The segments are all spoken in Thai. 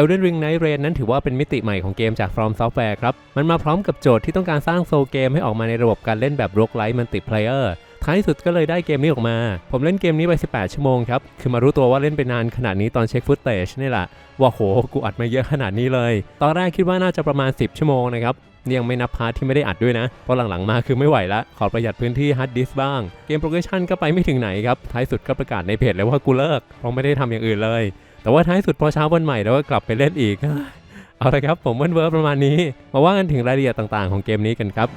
Elden Ring Night Rain นั้นถือว่าเป็นมิติใหม่ของเกมจาก From Software ครับ มันมาพร้อมกับโจทย์ที่ต้องการสร้างโซลเกมให้ออกมาในระบบการเล่นแบบ roguelike multiplayer ท้ายสุดก็เลยได้เกมนี้ออกมา ผมเล่นเกมนี้ไป 18 ชั่วโมงครับ คือมารู้ตัวว่าเล่นไปนานขนาดนี้ตอนเช็คฟุตเตจนี่แหละ ว่าโห กูอัดมาเยอะขนาดนี้เลย ตอนแรกคิดว่าน่าจะประมาณ 10 ชั่วโมงนะครับนี่ยังไม่นับพาร์ทที่ไม่ได้อัดด้วยนะ เพราะหลังๆมาคือไม่ไหวละ ขอประหยัดพื้นที่ฮาร์ดดิสบ้าง เกมโปรเกรชันก็ไปไม่ถึงไหนครับ ท้ายสุดก็ประกาศในเพจเลยว่ากูเลิก เพราะไม่ได้ทำอย่างอื่นเลย แต่ว่าท้ายสุดพอเช้าวันใหม่เราก็กลับไปเล่นอีก เอาละครับผมเวิร์ประมาณนี้ มาว่ากันถึงรายละเอียดต่างๆของเกมนี้กันครับ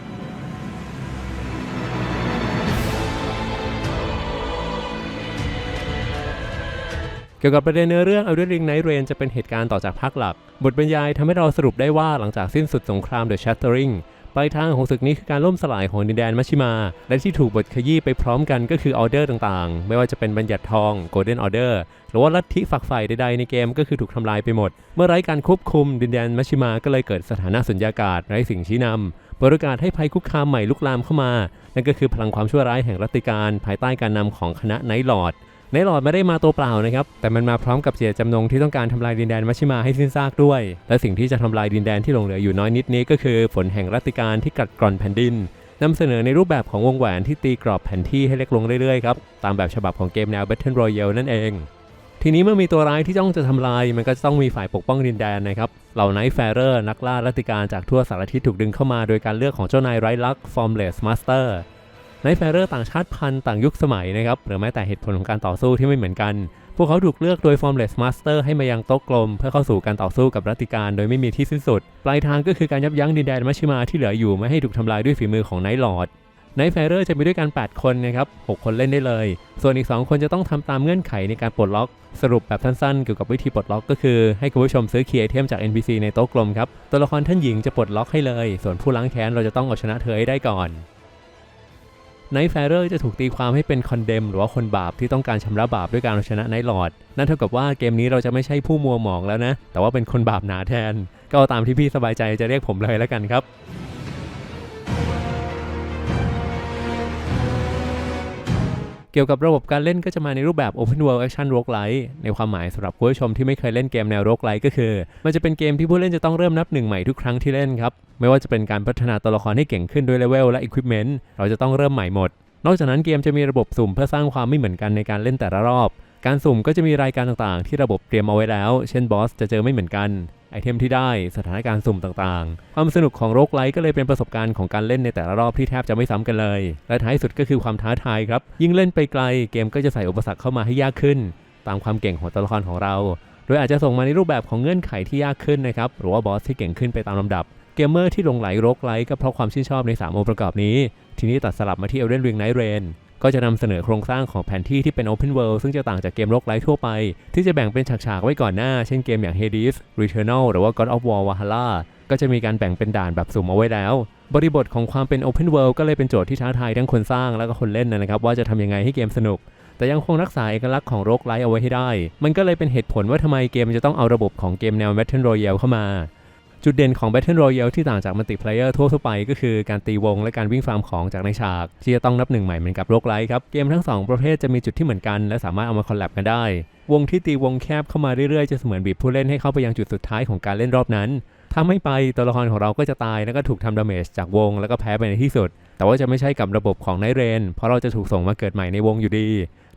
เกี่ยวกับประเด็นเนื้อเรื่อง Elden Ring Night Rain จะเป็นเหตุการณ์ต่อจากภาคหลัก บทบรรยายทำให้เราสรุปได้ว่าหลังจากสิ้นสุดสงคราม The Shattering ปลายทางของศึกนี้คือการล่มสลายของดินแดนมัชชิมา และที่ถูกบทขยี้ไปพร้อมกันก็คือออเดอร์ต่างๆ ไม่ว่าจะเป็นบัญญัติทอง Golden Order หรือว่าลัทธิฝักใฝ่ใดๆในเกมก็คือถูกทำลายไปหมด เมื่อไร้การควบคุมดินแดนมัชชิมาก็เลยเกิดสถานะสุญญากาศไร้สิ่งชี้นำเปิดโอกาสให้ภัยคุกคามใหม่ลุกลามเข้ามา นั่นก็คือพลังความชั่วร้ายแห่งรัตติการภายใต้การนำของคณะไนท์ลอร์ด ในหลอดไม่ได้มาตัวเปล่านะครับ แต่มันมาพร้อมกับเจตจำนงที่ต้องการทำลายดินแดนมัชิมาให้สิ้นซากด้วย และสิ่งที่จะทำลายดินแดนที่หลงเหลืออยู่น้อยนิดนี้ก็คือฝนแห่งรัติการที่กัดกร่อนแผ่นดินนำเสนอในรูปแบบของวงแหวนที่ตีกรอบแผนที่ให้เล็กลงเรื่อยๆครับ ตามแบบฉบับของเกมแนว Battle Royale นั่นเอง ทีนี้เมื่อมีตัวร้ายที่จ้องจะทำลาย มันก็จะต้องมีฝ่ายปกป้องดินแดนนะครับ เหล่าไนท์แฟเรอร์นักล่ารัติการจากทั่วสารทิศถูกดึงเข้ามาโดยการเลือกของเจ้านายไร้ลัก Formless Master ไนท์แฟเรอร์ต่างชาติพันธุ์ต่างยุคสมัยนะครับหรือแม้แต่เหตุผลของการต่อสู้ที่ไม่เหมือนกัน พวกเขาถูกเลือกโดย Formless Master ให้มายังโต๊ะกลม เพื่อเข้าสู่การต่อสู้กับรัติการโดยไม่มีที่สิ้นสุด ปลายทางก็คือการยับยั้งดินแดนมัชชิมาที่เหลืออยู่ไม่ให้ถูกทำลายด้วยฝีมือของไนท์ลอร์ดไนท์แฟเรอร์จะมีด้วยกัน 8 คนนะครับ6คนเล่นได้เลย ส่วนอีก 2 คนจะต้องทำตามเงื่อนไขในการปลดล็อก สรุปแบบสั้นๆ เกี่ยวกับวิธีปลดล็อกก็คือให้คุณผู้ชมซื้อคีย์ไอเทมจาก NPC ในโต๊ะกลมครับตัวละครท่านหญิงจะปลดล็อกให้เลย ส่วนผู้ล้างแค้นเราจะต้องเอาชนะเธอให้ได้ก่อน ไนท์แฟเรอร์จะถูกตีความให้เป็นคอนเดมหรือว่าคนบาปที่ต้องการชำระบาปด้วยการชนะไนท์ลอร์ดนั่นเท่ากับว่าเกมนี้เราจะไม่ใช่ผู้มัวหมองแล้วนะ แต่ว่าเป็นคนบาปหนาแทน ก็ตามที่พี่สบายใจจะเรียกผมเลยแล้วกันครับ กี่ยวกับระบบการเล่นก็จะมาในรูปแบบ Open World Action Roguelike ในความหมายสำหรับผู้ชมที่ไม่เคยเล่นเกมแนว Roguelike ก็คือ มันจะเป็นเกมที่ผู้เล่นจะต้องเริ่มนับหนึ่งใหม่ทุกครั้งที่เล่นครับ ไม่ว่าจะเป็นการพัฒนาตัวละครให้เก่งขึ้นด้วยเลเวลและ Equipment เราจะต้องเริ่มใหม่หมด นอกจากนั้นเกมจะมีระบบสุ่มเพื่อสร้างความไม่เหมือนกันในการเล่นแต่ละรอบ การสุ่มก็จะมีรายการต่างๆ ที่ระบบเตรียมเอาไว้แล้ว เช่นบอสจะเจอไม่เหมือนกัน ไอเทมที่ได้สถานการณ์สุ่มต่างๆ ความสนุกของโรคไลท์ก็เลยเป็นประสบการณ์ของการเล่นในแต่ละรอบที่แทบจะไม่ซ้ำกันเลย และท้ายสุดก็คือความท้าทายครับ ยิ่งเล่นไปไกลเกมก็จะใส่อุปสรรคเข้ามาให้ยากขึ้น ตามความเก่งของตัวละครของเรา โดยอาจจะส่งมาในรูปแบบของเงื่อนไขที่ยากขึ้นนะครับหรือว่าบอสที่เก่งขึ้นไปตามลำดับเกมเมอร์ที่ลงไหลโรคไลท์ก็เพราะความชื่นชอบใน 3 องค์ประกอบนี้ ทีนี้ตัดสลับมาที่ Elden Ring Night Rain ก็จะนำเสนอโครงสร้างของแผนที่ที่เป็น Open World ซึ่งจะต่างจากเกมโลกไร้ทั่วไป ที่จะแบ่งเป็นฉากๆไว้ก่อนหน้า เช่นเกมอย่าง Hades Returnal หรือว่า God of War Valhalla ก็จะมีการแบ่งเป็นด่านแบบสุ่มเอาไว้แล้ว บริบทของความเป็น Open World ก็เลยเป็นโจทย์ที่ท้าทายทั้งคนสร้างและก็คนเล่นนะครับ ว่าจะทำยังไงให้เกมสนุก แต่ยังคงรักษาเอกลักษณ์ของโรคไลท์เอาไว้ให้ได้ มันก็เลยเป็นเหตุผลว่าทำไมเกมจะต้องเอาระบบของเกมแนว Battle Royale เข้ามา จุดเด่นของ Battle Royale ที่ต่างจากมัลติเพลเยอร์ทั่วๆไปก็คือการตีวงและการวิ่งฟาร์มของจากในฉาก ที่จะต้องนับหนึ่งใหม่เหมือนกับโรคไลท์ครับ เกมทั้ง 2 ประเภทจะมีจุดที่เหมือนกันและสามารถเอามาคอลแลบกันได้ วงที่ตีวงแคบเข้ามาเรื่อยๆ จะเสมือนบีบผู้เล่นให้เข้าไปยังจุดสุดท้ายของการเล่นรอบนั้น ถ้าไม่ไปตัวละครของเราก็จะตายแล้วก็ถูกทำดาเมจจากวงแล้วก็แพ้ไปในที่สุด แต่ว่าจะไม่ใช่กับระบบของไนเรน เพราะเราจะถูกส่งมาเกิดใหม่ในวงอยู่ดี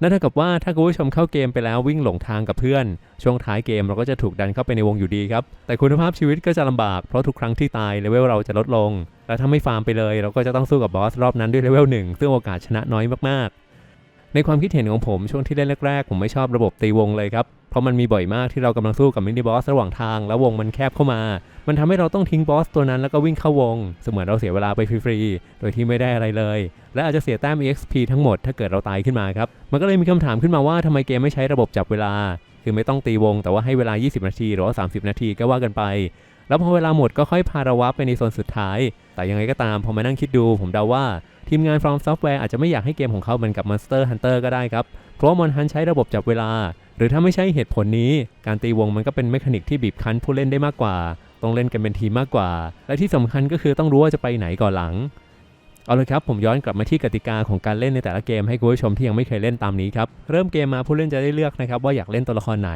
นั่นเท่ากับว่าถ้าคุณผู้ชมเข้าเกมไปแล้ววิ่งหลงทางกับเพื่อน ช่วงท้ายเกมเราก็จะถูกดันเข้าไปในวงอยู่ดีครับ แต่คุณภาพชีวิตก็จะลำบากเพราะทุกครั้งที่ตายเลเวลเราจะลดลง และถ้าไม่ฟาร์มไปเลย เราก็จะต้องสู้กับบอสรอบนั้นด้วยเลเวลหนึ่งซึ่งโอกาสชนะน้อยมากๆ ในความคิดเห็นของผมช่วงที่เล่นแรกๆผมไม่ชอบระบบตีวงเลยครับเพราะมันมีบ่อยมากที่เรากำลังสู้กับมินิบอสระหว่างทางแล้ววงมันแคบเข้ามา มันทำให้เราต้องทิ้งบอสตัวนั้นแล้วก็วิ่งเข้าวง เสมือนเราเสียเวลาไปฟรีๆ โดยที่ไม่ได้อะไรเลย และอาจจะเสียแต้ม EXP ทั้งหมดถ้าเกิดเราตายขึ้นมาครับ มันก็เลยมีคำถามขึ้นมาว่าทำไมเกมไม่ใช้ระบบจับเวลา คือไม่ต้องตีวง แต่ว่าให้เวลา 20 นาที หรือว่า 30 นาทีก็ว่ากันไป แล้วพอเวลาหมดก็ค่อยพาเราวับไปในโซนสุดท้าย แต่ยังไงก็ตามพอมานั่งคิดดู ผมเดาว่าทีมงาน From Software อาจจะไม่อยากให้เกมของเขาเหมือนกับ Monster Hunter ก็ได้ครับ เพราะว่า Mon Hunt ใช้ระบบจับเวลา หรือถ้าไม่ใช่เหตุผลนี้ การตีวงมันก็เป็นเมคานิกที่บีบคั้นผู้เล่นได้มากกว่า ต้องเล่นกันเป็นทีมมากกว่า และที่สำคัญก็คือต้องรู้ว่าจะไปไหนก่อนหลัง เอาเลยครับผมย้อนกลับมาที่กติกาของการเล่นในแต่ละเกมให้คุณผู้ชมที่ยังไม่เคยเล่นตามนี้ครับเริ่มเกมมาผู้เล่นจะได้เลือกนะครับว่าอยากเล่นตัวละครไหน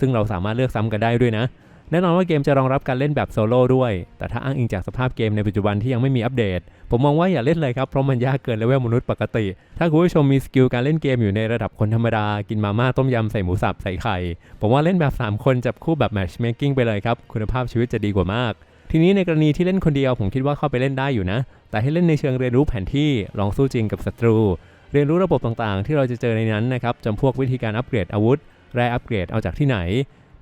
ซึ่งเราสามารถเลือกซ้ำกันได้ด้วยนะแน่นอนว่าเกมจะรองรับการเล่นแบบโซโล่ด้วย แต่ถ้าอ้างอิงจากสภาพเกมในปัจจุบันที่ยังไม่มีอัปเดต ผมมองว่าอย่าเล่นเลยครับ เพราะมันยากเกินเลเวลมนุษย์ปกติ ถ้าคุณผู้ชมมีสกิลการเล่นเกมอยู่ในระดับคนธรรมดา กินมาม่าต้มยำใส่หมูสับใส่ไข่ ผมว่าเล่นแบบ 3 คนจับคู่แบบแมชเมคกิ้งไปเลยครับ คุณภาพชีวิตจะดีกว่ามาก ทีนี้ในกรณีที่เล่นคนเดียวผมคิดว่าเข้าไปเล่นได้อยู่นะ แต่ให้เล่นในเชิงเรียนรู้แผนที่ลองสู้จริงกับศัตรู เรียนรู้ระบบต่างๆ ที่เราจะเจอในนั้นนะครับจำพวกวิธีการอัปเกรดอาวุธแร่อัปเกรดเอาจากที่ไหน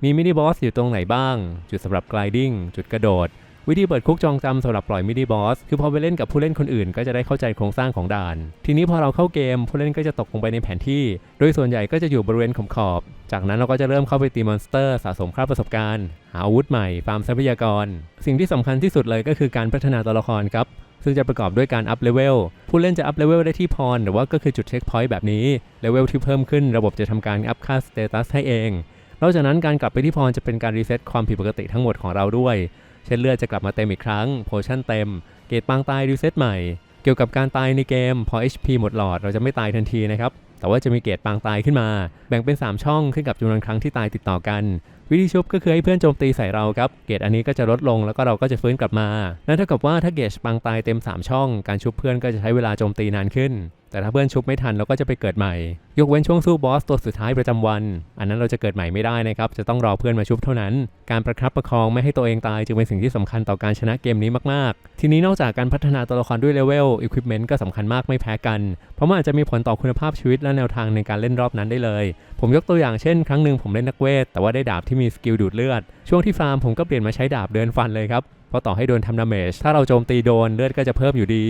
มีมินิบอสอยู่ตรงไหนบ้าง จุดสำหรับ gliding จุดกระโดด วิธีเปิดคุกจองจำสำหรับปล่อยมินิบอสคือพอไปเล่นกับผู้เล่นคนอื่น ก็จะได้เข้าใจโครงสร้างของด่าน ทีนี้พอเราเข้าเกมผู้เล่นก็จะตกลงไปในแผนที่ โดยส่วนใหญ่ก็จะอยู่บริเวณขอบขอบ จากนั้นเราก็จะเริ่มเข้าไปตีมอนสเตอร์สะสมค่าประสบการณ์ หาอาวุธใหม่ฟาร์มทรัพยากร สิ่งที่สำคัญที่สุดเลยก็คือการพัฒนาตัวละครครับซึ่งจะประกอบด้วยการอัพเลเวล ผู้เล่นจะอัพเลเวลได้ที่พร หรือว่าก็คือจุดเช็คพอยต์แบบนี้ เลเวลที่เพิ่มขึ้นระบบจะทำการอัพค่าสเตตัสให้เอง นอกจากนั้นการกลับไปที่พรจะเป็นการรีเซ็ตความผิดปกติทั้งหมดของเราด้วย เช่นเลือดจะกลับมาเต็มอีกครั้งโพชั่นเต็ม เกตปางตายรีเซ็ตใหม่ เกี่ยวกับการตายในเกม พอ HP หมดหลอดเราจะไม่ตายทันทีนะครับ แต่ว่าจะมีเกรดปางตายขึ้นมา แบ่งเป็น 3 ช่องขึ้นกับจำนวนครั้งที่ตายติดต่อกัน วิธีชุบก็คือให้เพื่อนโจมตีใส่เราครับ เกรดอันนี้ก็จะลดลงแล้วก็เราก็จะฟื้นกลับมา นั่นเท่ากับว่าถ้าเกรดปางตายเต็ม 3 ช่อง การชุบเพื่อนก็จะใช้เวลาโจมตีนานขึ้น แต่ถ้าเพื่อนชุบไม่ทันเราก็จะไปเกิดใหม่ ยกเว้นช่วงสู้บอสตัวสุดท้ายประจำวัน อันนั้นเราจะเกิดใหม่ไม่ได้นะครับ จะต้องรอเพื่อนมาชุบเท่านั้น การประคับประคองไม่ให้ตัวเองตายจึงเป็นสิ่งที่สำคัญต่อการชนะเกมนี้มากๆ ทีนี้นอกจากการพัฒนาตัวละครด้วยเลเวลอุปกรณ์ก็สำคัญมากไม่แพ้กัน เพราะมันอาจจะมีผลต่อคุณภาพชีวิตและแนวทางในการเล่นรอบนั้นได้เลย ผมยกตัวอย่างเช่น ครั้งหนึ่งผมเล่นนักเวท แต่ว่าได้ดาบที่มีสกิลดูดเลือด ช่วงที่ฟาร์มผมก็เปลี่ยนมาใช้ดาบเดินฟันเลยครับเพราะต่อให้โดนทำดาเมจถ้าเราโจมตีโดนเลือดก็จะเพิ่มอยู่ดี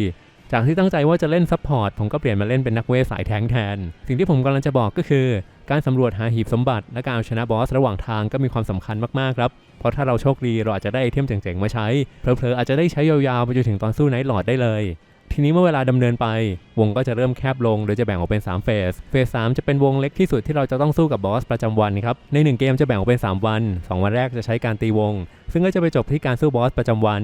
จากที่ตั้งใจว่าจะเล่นซัพพอร์ตผมก็เปลี่ยนมาเล่นเป็นนักเวทสายแทงแทน สิ่งที่ผมกำลังจะบอกก็คือ การสำรวจหาหีบสมบัติและการเอาชนะบอสระหว่างทางก็มีความสำคัญมากๆครับ เพราะถ้าเราโชคดีเราอาจจะได้ไอเทมเจ๋งๆมาใช้เผลอๆอาจจะได้ใช้ยาวๆไปจนถึงตอนสู้ไนท์หลอดได้เลย ทีนี้เมื่อเวลาดำเนินไป วงก็จะเริ่มแคบลง โดยจะแบ่งออกเป็น3เฟส เฟส3จะเป็นวงเล็กที่สุดที่เราจะต้องสู้กับบอสประจำวันครับ ใน 1 เกมจะแบ่งออกเป็น 3 วัน 2 วันแรกจะใช้การตีวง ซึ่งก็จะไปจบที่การสู้บอสประจำวัน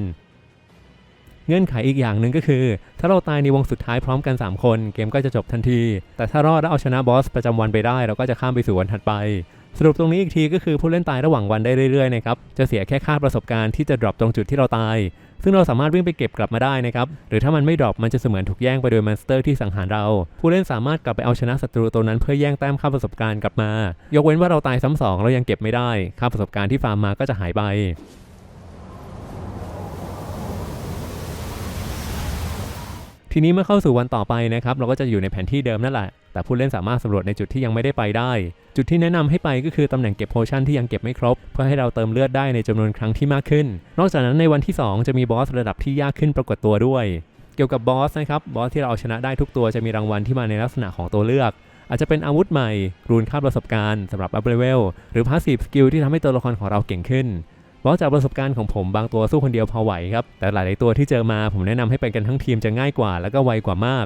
เงื่อนไขอีกอย่างหนึ่งก็คือ ถ้าเราตายในวงสุดท้ายพร้อมกัน 3 คน เกมก็จะจบทันที แต่ถ้ารอดและเอาชนะบอสประจำวันไปได้ เราก็จะข้ามไปสู่วันถัดไป สรุปตรงนี้อีกทีก็คือผู้เล่นตายระหว่างวันได้เรื่อยๆนะครับ จะเสียแค่ค่าประสบการณ์ที่จะดรอปตรงจุดที่เราตาย ซึ่งเราสามารถวิ่งไปเก็บกลับมาได้นะครับ หรือถ้ามันไม่ดรอปมันจะเสมือนถูกแย่งไปโดยมอนสเตอร์ที่สังหารเรา ผู้เล่นสามารถกลับไปเอาชนะศัตรูตัวนั้นเพื่อแย่งแต้มค่าประสบการณ์กลับมา ยกเว้นว่าเราตายซ้ำสองเรายังเก็บไม่ได้ ค่าประสบการณ์ที่ฟาร์มมาก็จะหายไป ทีนี้เมื่อเข้าสู่วันต่อไปนะครับเราก็จะอยู่ในแผนที่เดิมนั่นแหละ แต่ผู้เล่นสามารถสำรวจในจุดที่ยังไม่ได้ไปได้ จุดที่แนะนำให้ไปก็คือตำแหน่งเก็บโพชั่นที่ยังเก็บไม่ครบ เพื่อให้เราเติมเลือดได้ในจำนวนครั้งที่มากขึ้น นอกจากนั้นในวันที่ 2 จะมีบอสระดับที่ยากขึ้นปรากฏตัวด้วย เกี่ยวกับบอสนะครับบอสที่เราเอาชนะได้ทุกตัวจะมีรางวัลที่มาในลักษณะของตัวเลือกอาจจะเป็นอาวุธใหม่ รูนค่าประสบการณ์สำหรับอัพเลเวล หรือพาสซีฟสกิลที่ทำให้ตัวละครของเราเก่งขึ้น บอสจากประสบการณ์ของผมบางตัวสู้คนเดียวพอไหวครับ แต่หลาย ๆ ตัวที่เจอมาผมแนะนำให้ไปกันทั้งทีมจะง่ายกว่า แล้วก็ไวกว่ามาก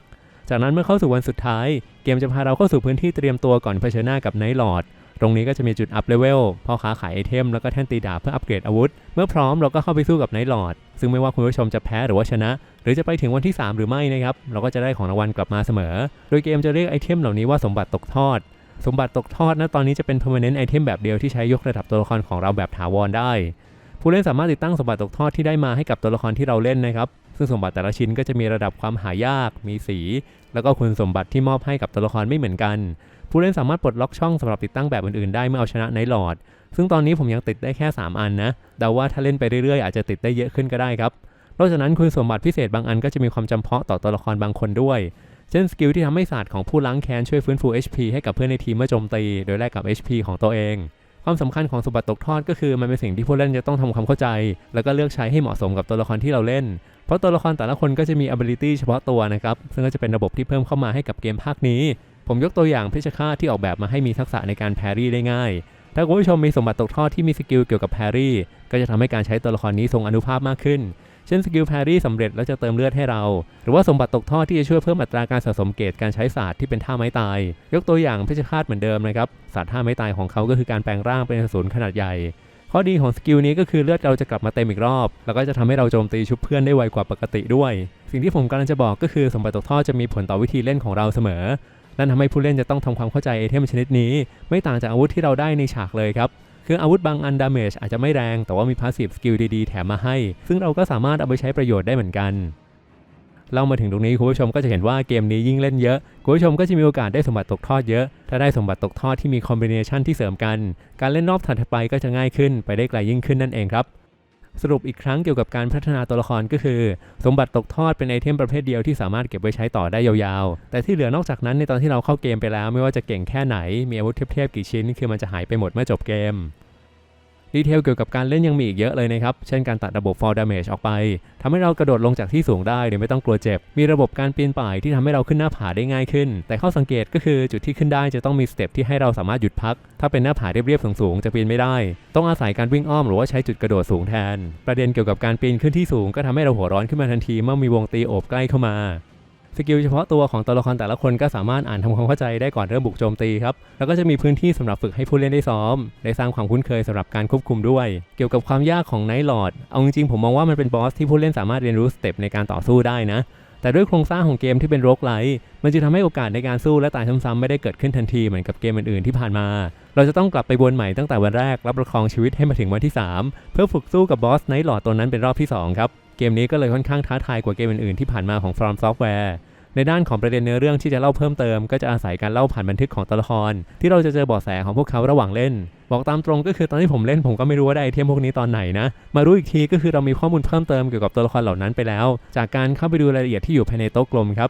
จากนั้นเมื่อเข้าสู่วันสุดท้าย เกมจะพาเราเข้าสู่พื้นที่เตรียมตัวก่อนเผชิญหน้ากับไนท์ลอร์ดตรงนี้ก็จะมีจุดอัพเลเวลพ่อค้าขายไอเทมแล้วก็แท่นตีดาบเพื่ออัปเกรดอาวุธ เมื่อพร้อมเราก็เข้าไปสู้กับไนท์ลอร์ดซึ่งไม่ว่าคุณผู้ชมจะแพ้หรือว่าชนะ หรือจะไปถึงวันที่ 3 หรือไม่นะครับเราก็จะได้ของรางวัลกลับมาเสมอ โดยเกมจะเรียกไอเทมเหล่านี้ว่าสมบัติตกทอดสมบัติตกทอดนะตอนนี้จะเป็น permanent item แบบเดียวที่ใช้ยกระดับตัวละครของเราแบบถาวรได้ ผู้เล่นสามารถติดตั้งสมบัติตกทอดที่ได้มาให้กับตัวละครที่เราเล่นนะครับ ซึ่งสมบัติแต่ละชิ้นก็จะมีระดับความหายาก มีสี แล้วก็คุณสมบัติที่มอบให้กับตัวละครไม่เหมือนกัน ผู้เล่นสามารถปลดล็อกช่องสำหรับติดตั้งแบบอื่นๆได้เมื่อเอาชนะไนท์ลอด ซึ่งตอนนี้ผมยังติดได้แค่ 3 อันนะเดาว่าถ้าเล่นไปเรื่อยๆอาจจะติดได้เยอะขึ้นก็ได้ครับ นอกจากนั้นคุณสมบัติพิเศษบางอันก็จะมีความจำเพาะต่อตัวละครบางคนด้วยเช่นสกิลที่ทำให้ศาสตร์ของผู้ล้างแค้นช่วยฟื้นฟู HP ให้กับเพื่อนในทีมเมื่อโจมตี โดยแลกกับ HP ของตัวเอง ความสำคัญของสมบัติตกทอดก็คือมันเป็นสิ่งที่ผู้เล่นจะต้องทำความเข้าใจ แล้วก็เลือกใช้ให้เหมาะสมกับตัวละครที่เราเล่น เพราะตัวละครแต่ละคนก็จะมี ability เฉพาะตัวนะครับ ซึ่งก็จะเป็นระบบที่เพิ่มเข้ามาให้กับเกมภาคนี้ ผมยกตัวอย่างเพชฌฆาตที่ออกแบบมาให้มีทักษะในการแพรี่ได้ง่าย ถ้าคุณผู้ชมมีสมบัติตกทอดที่มีสกิลเกี่ยวกับแพรี่ ก็จะทำให้การใช้ตัวละครนี้ทรงอนุภาพมากขึ้น เช่นสกิลแพรี่สำเร็จแล้วจะเติมเลือดให้เรา หรือว่าสมบัติตกทอดที่จะช่วยเพิ่มอัตราการสะสมเกรดการใช้ศาสตร์ที่เป็นท่าไม้ตาย ยกตัวอย่างเพชฌฆาตเหมือนเดิมนะครับศาสตร์ท่าไม้ตายของเขาก็คือการแปลงร่างเป็นสูรขนาดใหญ่ ข้อดีของสกิลนี้ก็คือเลือดเราจะกลับมาเต็มอีกรอบ แล้วก็จะทำให้เราโจมตีชุบเพื่อนได้ไวกว่าปกติด้วย สิ่งที่ผมกำลังจะบอกก็คือสมบัติตกทอดจะมีผลต่อวิธีเล่นของเราเสมอนั่นทำให้ผู้เล่นจะต้องทำความเข้าใจไอเทมชนิดนี้ ไม่ต่างจากอาวุธที่เราได้ในฉากเลยครับ คืออาวุธบางอันดาเมจอาจจะไม่แรงแต่ว่ามีพาสซีฟสกิลดีๆ แถมมาให้ ซึ่งเราก็สามารถเอาไปใช้ประโยชน์ได้เหมือนกันเล่ามาถึงตรงนี้คุณผู้ชมก็จะเห็นว่าเกมนี้ยิ่งเล่นเยอะคุณผู้ชมก็จะมีโอกาสได้สมบัติตกทอดเยอะ ถ้าได้สมบัติตกทอดที่มีคอมบิเนชันที่เสริมกัน การเล่นรอบถัดไปก็จะง่ายขึ้นไปได้ไกลยิ่งขึ้นนั่นเองครับ สรุปอีกครั้งเกี่ยวกับการพัฒนาตัวละครก็คือ สมบัติตกทอดเป็นไอเทมประเภทเดียวที่สามารถเก็บไว้ใช้ต่อได้ยาวๆ แต่ที่เหลือนอกจากนั้นในตอนที่เราเข้าเกมไปแล้ว ไม่ว่าจะเก่งแค่ไหนมีอาวุธเทียบๆกี่ชิ้น คือมันจะหายไปหมดเมื่อจบเกม ดีเทลเกี่ยวกับการเล่นยังมีอีกเยอะเลยนะครับ เช่นการตัดระบบ fall damage ออกไปทำให้เรากระโดดลงจากที่สูงได้โดยไม่ต้องกลัวเจ็บ มีระบบการปีนป่ายที่ทำให้เราขึ้นหน้าผาได้ง่ายขึ้น แต่ข้อสังเกตก็คือจุดที่ขึ้นได้จะต้องมีสเต็ปที่ให้เราสามารถหยุดพัก ถ้าเป็นหน้าผาเรียบๆสูงๆจะปีนไม่ได้ ต้องอาศัยการวิ่งอ้อมหรือว่าใช้จุดกระโดดสูงแทน ประเด็นเกี่ยวกับการปีนขึ้นที่สูงก็ทำให้เราหัวร้อนขึ้นมาทันทีเมื่อมีวงตีโอบใกล้เข้ามา สกิลเฉพาะตัวของตัวละครแต่ละคนก็สามารถอ่านทำความเข้าใจได้ก่อนเริ่มบุกโจมตีครับ แล้วก็จะมีพื้นที่สำหรับฝึกให้ผู้เล่นได้ซ้อม ได้สร้างความคุ้นเคยสำหรับการควบคุมด้วย เกี่ยวกับความยากของไนท์ลอร์ดเอาจริงๆผมมองว่ามันเป็นบอสที่ผู้เล่นสามารถเรียนรู้สเต็ปในการต่อสู้ได้นะแต่ด้วยโครงสร้างของเกมที่เป็นโรคไลท์มันจะทำให้โอกาสในการสู้และตายซ้ำๆไม่ได้เกิดขึ้นทันทีเหมือนกับเกมอื่นๆที่ผ่านมา เราจะต้องกลับไปวนใหม่ตั้งแต่วันแรกรับประคองชีวิตให้มาถึงวันที่ 3 เพื่อฝึกสู้กับบอสไนท์ลอดตัวนั้นเป็นรอบที่ 2 ครับ เกมนี้ก็เลยค่อนข้างท้าทายกว่าเกมอื่นๆที่ผ่านมาของ From Software ในด้านของประเด็นเนื้อเรื่องที่จะเล่าเพิ่มเติมก็จะอาศัยการเล่าผ่านบันทึกของตัวละคร ที่เราจะเจอเบาะแสของพวกเขาระหว่างเล่น บอกตามตรงก็คือตอนที่ผมเล่นผมก็ไม่รู้ว่าได้ไอเทมพวกนี้ตอนไหนนะ มารู้อีกทีก็คือเรามีข้อมูลเพิ่มเติมเกี่ยวกับตัวละครเหล่านั้นไปแล้ว จากการเข้าไปดูรายละเอียดที่อยู่ภายในโต๊ะกลมครับ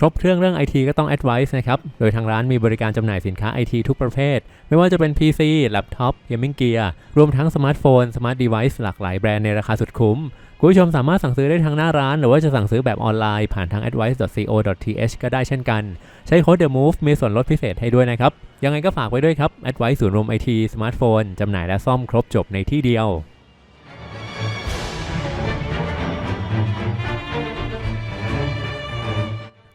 ครบเครื่องเรื่อง IT ก็ต้อง Advice นะครับ โดยทางร้านมีบริการจำหน่ายสินค้า IT ทุกประเภท ไม่ว่าจะเป็น PC แล็ปท็อป Gaming Gear รวมทั้งสมาร์ทโฟน สมาร์ทเดเวิ์หลากหลายแบรนด์ในราคาสุดคุ้ม คุณผู้ชมสามารถสั่งซื้อได้ทางหน้าร้าน หรือว่าจะสั่งซื้อแบบออนไลน์ผ่านทาง advice.co.th ก็ได้เช่นกัน ใช้โค้ด The Move มีส่วนลดพิเศษให้ด้วยนะครับ ยังไงก็ฝากไว้ด้วยครับ Advice ศูนย์รวม IT สมาร์ทโฟนจำหน่ายและซ่อมครบจบในที่เดียว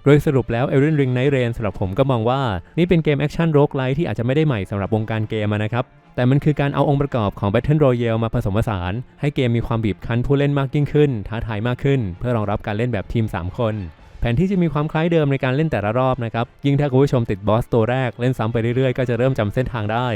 โดยสรุปแล้ว Elden Ring Night Rain สำหรับผมก็มองว่า นี่เป็นเกมแอคชั่นโร g ไลท์ที่อาจจะไม่ได้ใหม่สำหรับวงการเกมนะครับแต่มันคือการเอาองค์ประกอบของ Battle Royale มาผสมผสาน ให้เกมมีความบีบคั้นผู้เล่นมากยิ่งขึ้น ท้าทายมากขึ้น เพื่อรองรับการเล่นแบบทีม 3 คน แผนที่จะมีความคล้ายเดิมในการเล่นแต่ละรอบนะครับ ยิ่งถ้าคุณผู้ชมติดบอสตัวแรกเล่นซ้ำไปเรื่อยๆ ก็จะเริ่มจำเส้นทางได้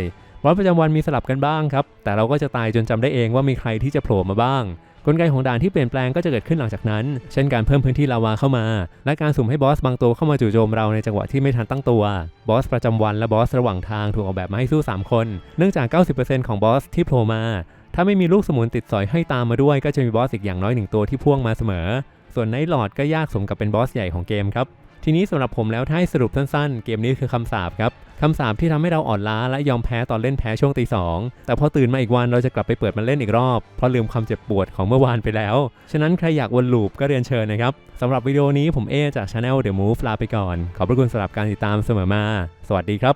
บอสประจำวันมีสลับกันบ้างครับ แต่เราก็จะตายจนจำได้เองว่ามีใครที่จะโผล่มาบ้าง กลไกของด่านที่เปลี่ยนแปลงก็จะเกิดขึ้นหลังจากนั้น เช่นการเพิ่มพื้นที่ลาวาเข้ามา และการสุ่มให้บอสบางตัวเข้ามาจู่โจมเราในจังหวะที่ไม่ทันตั้งตัว บอสประจำวันและบอสระหว่างทางถูกออกแบบมาให้สู้ 3 คน เนื่องจาก 90%ของบอสที่โผล่มา ถ้าไม่มีลูกสมุนติดสอยให้ตามมาด้วย ก็จะมีบอสอีกอย่างน้อยหนึ่งตัวที่พ่วงมาเสมอ ส่วนไนท์ลอดก็ยากสมกับเป็นบอสใหญ่ของเกมครับ ทีนี้สำหรับผมแล้วถ้าให้สรุปสั้นๆ เกมนี้คือคำสาปครับคำสาปที่ทำให้เราอ่อนล้าและยอมแพ้ตอนเล่นแพ้ช่วงตีสองแต่พอตื่นมาอีกวันเราจะกลับไปเปิดมันเล่นอีกรอบ เพราะลืมความเจ็บปวดของเมื่อวานไปแล้ว ฉะนั้นใครอยากวนลูปก็เรียนเชิญนะครับสำหรับวิดีโอนี้ผมเอจากช anel The Move ลาไปก่อน ขอบพระคุณสำหรับการติดตามเสมอมา สวัสดีครับ